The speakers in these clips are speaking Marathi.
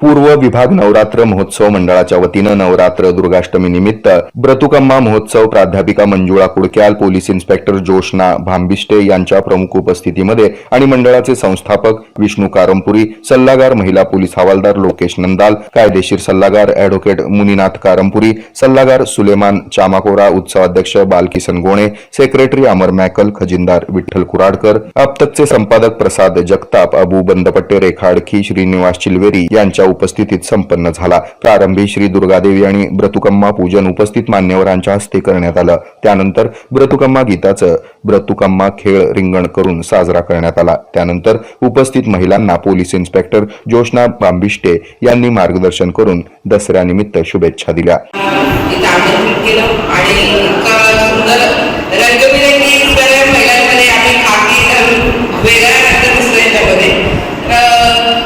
पूर्व विभाग नवरात्र महोत्सव मंडळाच्या वतीनं नवरात्र दुर्गाष्टमी निमित्त ब्रतुकम्मा महोत्सव प्राध्यापिका मंजुळा कुडक्याल पोलीस इन्स्पेक्टर जोशना भांबिष्टे यांच्या प्रमुख उपस्थितीमध्ये आणि मंडळाचे संस्थापक विष्णू कारंपुरी सल्लागार महिला पोलीस हवालदार लोकेश नंदाल कायदेशीर सल्लागार अॅडव्होकेट मुनीनाथ कारंपुरी सल्लागार सुलेमान चामाकोरा उत्सवाध्यक्ष बालकिसन गोणे सेक्रेटरी अमर मॅकल खजिनदार विठ्ठल कुराडकर अप्तकचे संपादक प्रसाद जगताप अबू बंदपट्टे रेखाडखी श्रीनिवास चिलवेरी यांच्या उपस्थितीत संपन्न झाला. प्रारंभी श्री दुर्गादेवी आणि ब्रतुकम्मा पूजन उपस्थित मान्यवरांच्या हस्ते करण्यात आलं. त्यानंतर ब्रतुकम्मा गीताचं ब्रतुकम्मा खेळ रिंगण करून साजरा करण्यात आला. त्यानंतर उपस्थित महिलांना पोलीस इन्स्पेक्टर जोशना बांबिष्टे यांनी मार्गदर्शन करून दसऱ्यानिमित्त शुभेच्छा दिल्या इथं आमंत्रित केलं आणि इतकं सुंदर रंगबिरंगी सगळ्या महिलांमध्ये आम्ही खाकी घालून वेगळा रंग दिसतो याच्यामध्ये तर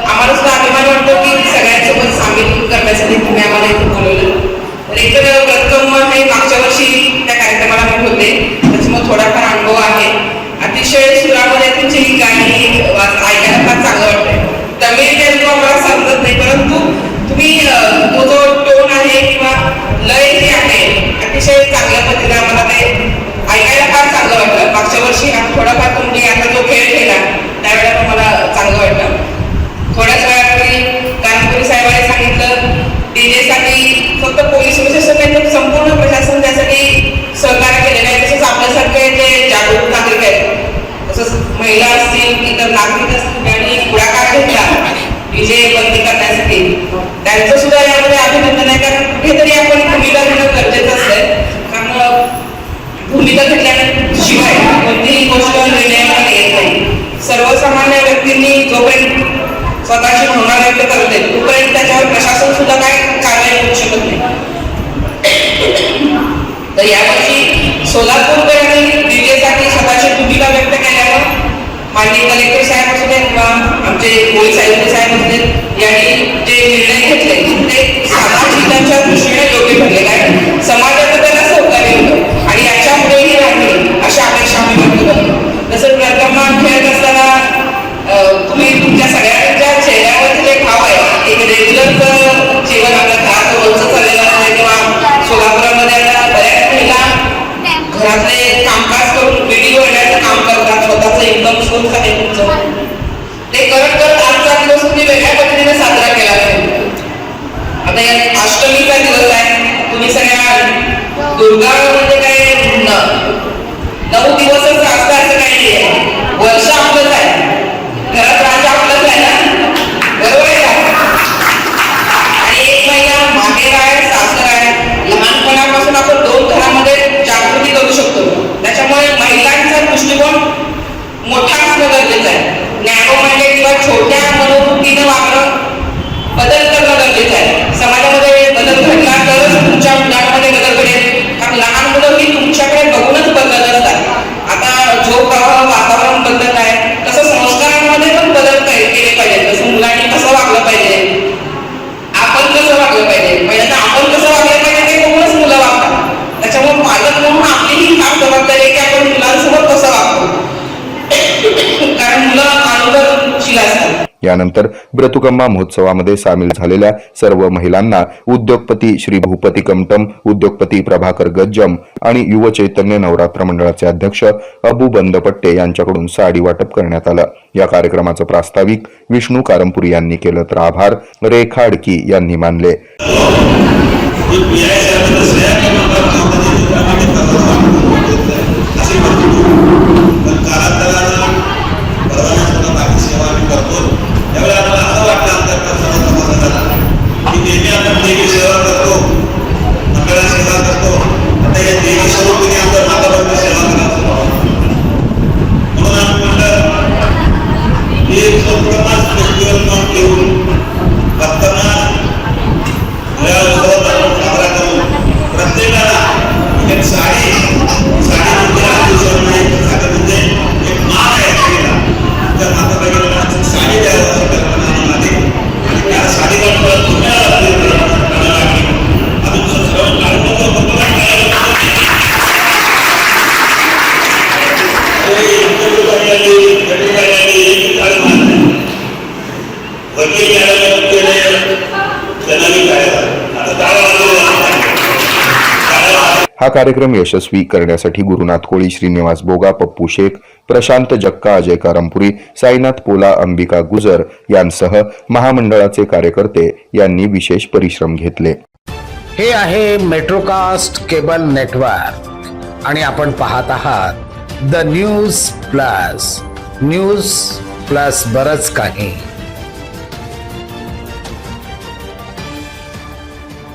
आम्हाला सुद्धा अभिमान वाटतो की सगळ्यांसोबत सामील करण्यासाठी तुम्ही आम्हाला इथे बोलवलं तर एकतर प्रथम हे मागच्या वर्षी त्या कार्यक्रमाला मी होते त्याच्यामुळे थोडाफार अनुभव आहे अतिशय सुरामध्ये तुमची ही गाणी वाच- ऐकायला फार चांगलं वाटतंय तमिळ तेलगू आम्हाला समजत नाही परंतु तुम्ही अं, तो जो टोन आहे किंवा लय जी आहे अतिशय चांगल्या पद्धतीने आम्हाला ते ऐकायला फार चांगलं वाटलं. मागच्या वर्षी थोडाफार तुम्ही आता जो खेळ खेळला त्यावेळेला पण मला चांगलं वाटलं. थोड्याच वेळापूर्वी कानपुरी साहेबांनी सांगितलं डीजेसाठी फक्त पोलीस प्रशासन नाही तर संपूर्ण प्रशासन त्यासाठी सहकार्य केलेलं आहे. तसंच आपल्यासारखे जे जागरूक नागरिक आहेत तसंच महिला असतील इतर नागरिक असतील त्यांनी पुढाकार घेतला डीजे बंदी करण्यासाठी त्यांचं सुद्धा यामध्ये अभिनंदन आहे कारण कुठेतरी आपण भूमिका घेणं गरजेचं असतंय. कारण भूमिका घेतल्याशिवाय कोणतीही गोष्ट निर्णय येत नाही. सर्वसामान्य व्यक्तींनी जोपर्यंत स्वतःची भावना व्यक्त करते तोपर्यंत त्याच्यावर प्रशासन सुद्धा काय कारवाई करू शकत नाही. तर यावर्षी सोलापूरकरांनी दिल्लीसाठी स्वतःची भूमिका व्यक्त केल्यानं माननीय कलेक्टर साहेब असू देत किंवा आमचे पोलीस आयुक्त साहेब असू देत यांनी जे निर्णय घेतले ते यानंतर ब्रतुकम्मा महोत्सवामध्ये सामील झालेल्या सर्व महिलांना उद्योगपती श्री भूपती कमटम उद्योगपती प्रभाकर गज्जम आणि युव चैतन्य नवरात्र मंडळाचे अध्यक्ष अबू बंदपट्टे यांच्याकडून साडी वाटप करण्यात आलं. या कार्यक्रमाचं प्रास्ताविक विष्णू कारंपुरी यांनी केलं तर आभार रेखा अडकी यांनी मानले. हा कार्यक्रम यशस्वी करण्यासाठी गुरुनाथ कोळी श्रीनिवास बोगा पप्पू शेख प्रशांत जक्का अजय कारंपुरी साईनाथ पोला अंबिका गुजर यांसह महामंडळाचे कार्यकर्ते यांनी विशेष परिश्रम घेतले. हे आहे मेट्रोकास्ट केबल नेटवर्क आणि आपण पाहत आहात the news plus news plus बरच काही.